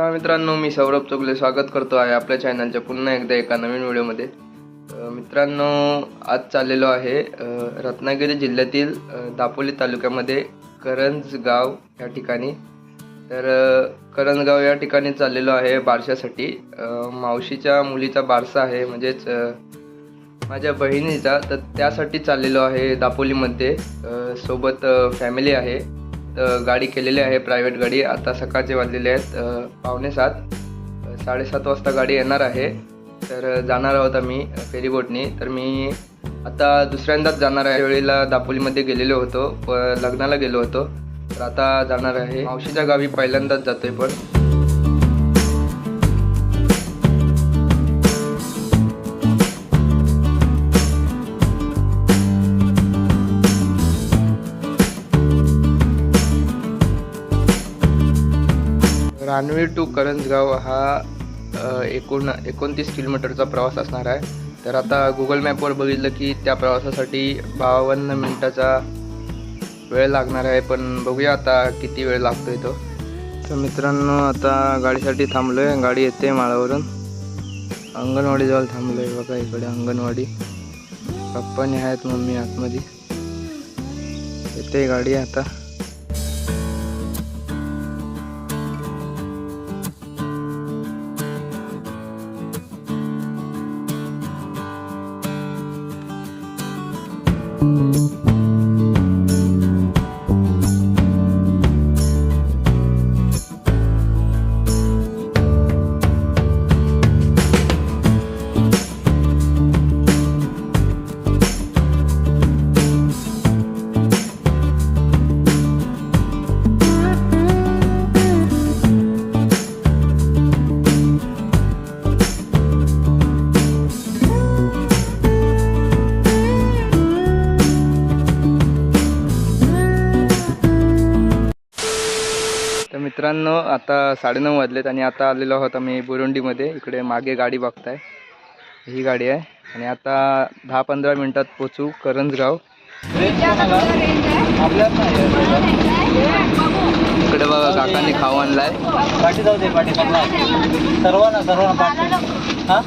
नमस्कार मित्रांनो मी सौरभ चोगले स्वागत करतो आहे आपल्या चॅनलच्या पुन्हा एकदा एका नवीन व्हिडिओमध्ये मित्रांनो आज चाललेलो आहे रत्नागिरी जिल्ह्यातील दापोली तालुक्यामध्ये करंजगाव या ठिकाणी. तर करंजगाव या ठिकाणी चाललेलो आहे बारशासाठी. मावशीच्या मुलीचा बारसा आहे म्हणजेच माझ्या बहिणीचा. तर त्यासाठी चाललेलो आहे दापोलीमध्ये. सोबत फॅमिली आहे. गाडी केलेली आहे प्रायव्हेट गाडी. आता सकाळचे वाजलेले आहेत पावणे सात. साडेसात वाजता गाडी येणार आहे. तर जाणार आहोत आम्ही फेरीबोटनी. तर मी आता दुसऱ्यांदाच जाणार आहे. वेळेला दापोलीमध्ये गेलेलो होतो प लग्नाला गेलो होतो. तर आता जाणार आहे. मावशीच्या गावी पहिल्यांदाच जातोय पण. रानवी टू करंजगाव हा एकूण एकोणतीस किलोमीटरचा प्रवास असणार आहे. तर आता गुगल मॅपवर बघितलं की त्या प्रवासासाठी बावन्न मिनटाचा वेळ लागणार आहे पण बघूया आता किती वेळ लागतोय तो. तर मित्रांनो आता गाडीसाठी थांबलो आहे गाडी येते माळावरून. अंगणवाडीजवळ थांबलो आहे बघा इकडे अंगणवाडी. पप्पाने आहेत मम्मी आतमध्ये. येते गाडी आता. मित्रांनो आता साडेनऊ वाजलेत आणि आता आलेलो आहोत आम्ही बुरुंडीमध्ये. इकडे मागे गाडी बघताय. ही गाडी आहे. आणि आता दहा पंधरा मिनिटात पोचू करंजगाव. इकडे बघा काकांनी खाऊ आणलाय. सर्वांना सर्वांना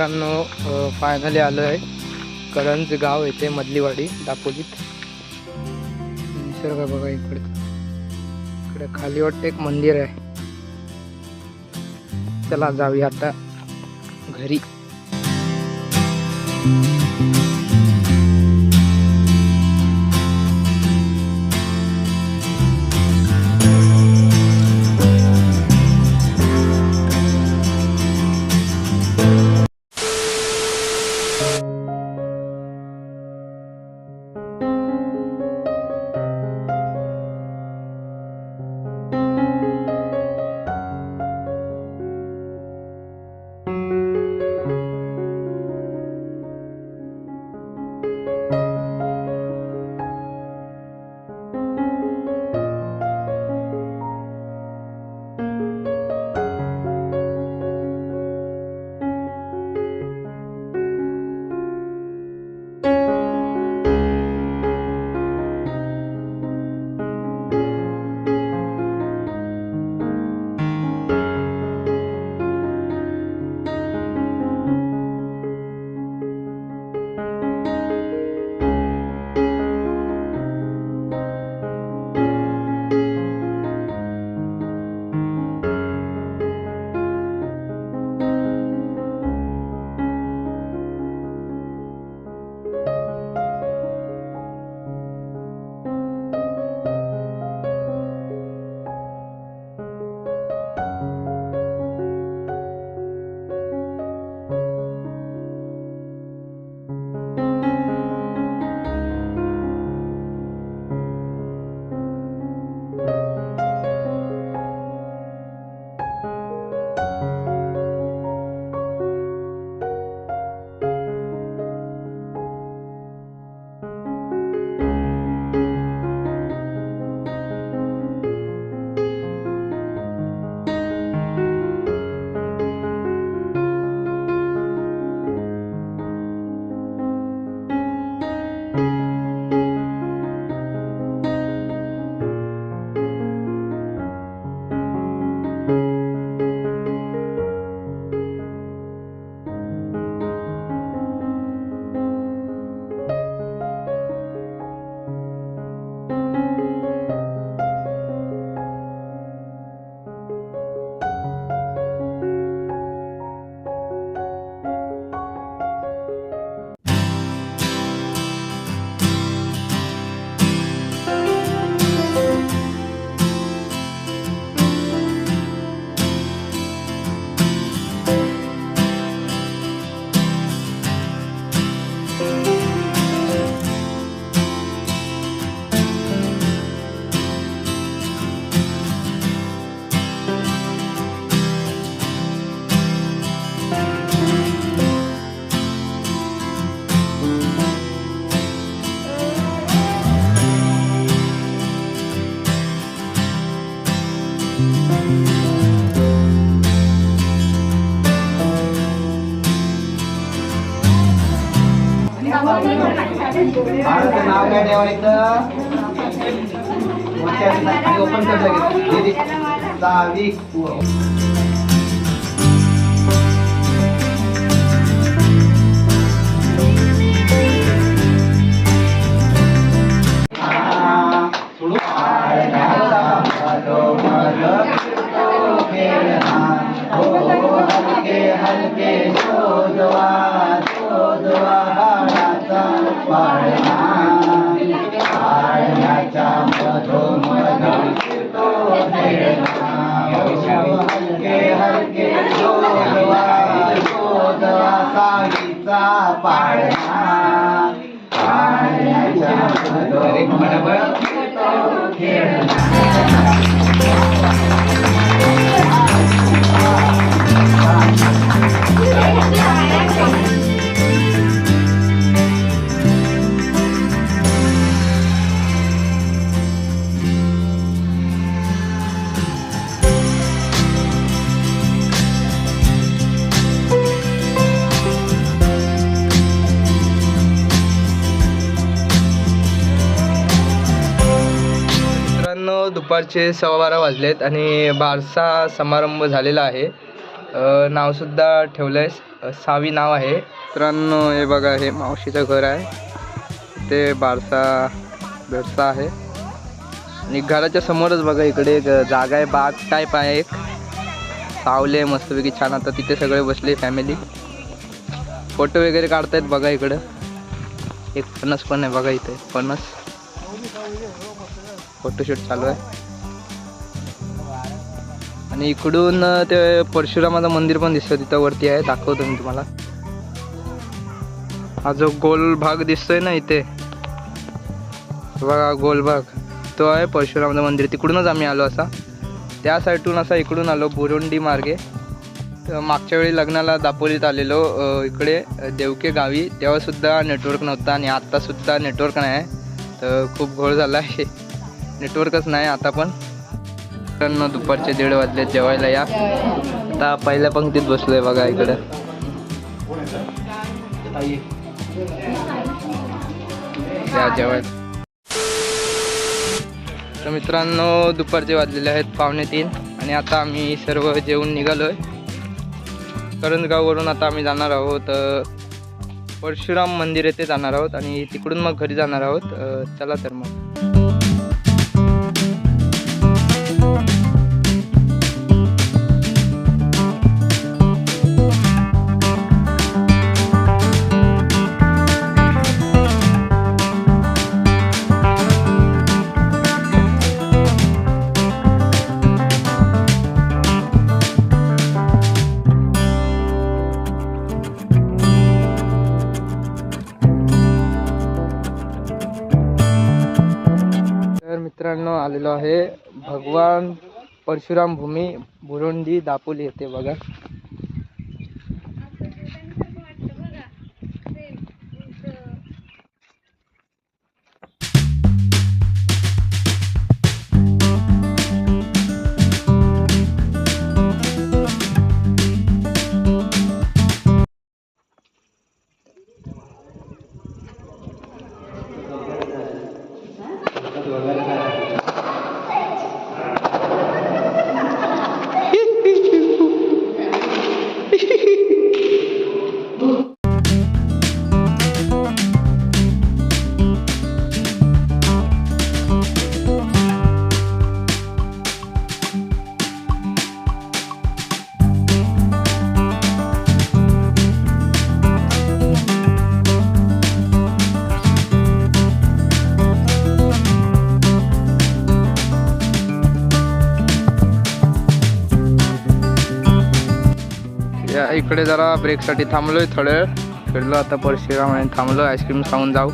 मित्रांनो फायनली आलो आहे करंज गाव येथे मधलीवाडी दापोलीत. निसर्ग बघा इकडे. इकडे खाली वाटतं एक मंदिर आहे. चला जाऊया आता घरी. बाळाचं नाव काय ठेवायचं ओपन कर लगेच दीदी. साविक हलके शोधवा Let it whatever. दुपारचे सव्वा बारा वाजलेत आणि बारसा समारंभ झालेला आहे. नावसुद्धा ठेवलं आहे सावी नाव आहे. मित्रांनो हे बघा हे मावशीचं घर आहे. ते बारसा बेरसा आहे. आणि घराच्या समोरच बघा इकडे एक जागा आहे बाग टाईप आहे एक. सावले मस्तपैकी छान. आता तिथे सगळे बसले फॅमिली फोटो वगैरे काढतायत बघा इकडं. एक फणस पण आहे बघा इथे फणस फोटोशूट चालू आहे. आणि इकडून ते परशुरामाचं मंदिर पण दिसतं तिथं वरती आहे दाखवतो मी तुम्हाला. हा जो गोल भाग दिसतोय ना इथे बघा गोल भाग तो आहे परशुरामाचं मंदिर. तिकडूनच आम्ही आलो असा. त्या साईडून असा इकडून आलो बुरुंडी मार्गे. मागच्या वेळी लग्नाला दापोलीत आलेलो इकडे देवके गावी. तेव्हासुद्धा नेटवर्क नव्हता आणि आत्तासुद्धा नेटवर्क नाही. आहे तर खूप घोळ झाला आहे नेटवर्कच नाही आता पण. मित्रांनो दुपारचे दीड वाजले जेवायला या. आता पहिल्या पंक्तीत बसलोय बघा इकडं. या जेवायला. तर मित्रांनो दुपारचे वाजलेले आहेत पावणे तीन आणि आता आम्ही सर्व जेवून निघालोय. करंजगाववरून आता आम्ही जाणार आहोत परशुराम मंदिर येथे जाणार आहोत आणि तिकडून मग घरी जाणार आहोत चला तर मग. मित्रांनो आलेलो आहे. भगवान परशुराम भूमी बुरुंडी दापोली येथे बघा. इकडे जरा ब्रेकसाठी थांबलोय थोडं फिरलो आता परशुराम आणि थांबलो आईस्क्रीम खाऊन जाऊ.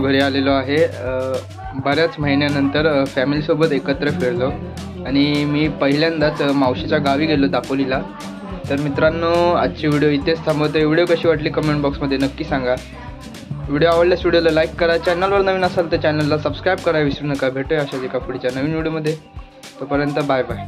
घरी आलेलो आहे. बऱ्याच महिन्यानंतर फॅमिलीसोबत एकत्र फिरलो. आणि मी पहिल्यांदाच मावशीच्या गावी गेलो दापोलीला. तर मित्रांनो आजची व्हिडिओ इथेच थांबवतो. व्हिडिओ कशी वाटली कमेंट बॉक्समध्ये नक्की सांगा. व्हिडिओ आवडल्यास व्हिडिओला लाईक करा. चॅनलवर नवीन असाल तर चॅनलला सबस्क्राईब करा. विसरू नका. भेटूया अशाच एका पुढच्या नवीन व्हिडिओमध्ये. तोपर्यंत बाय बाय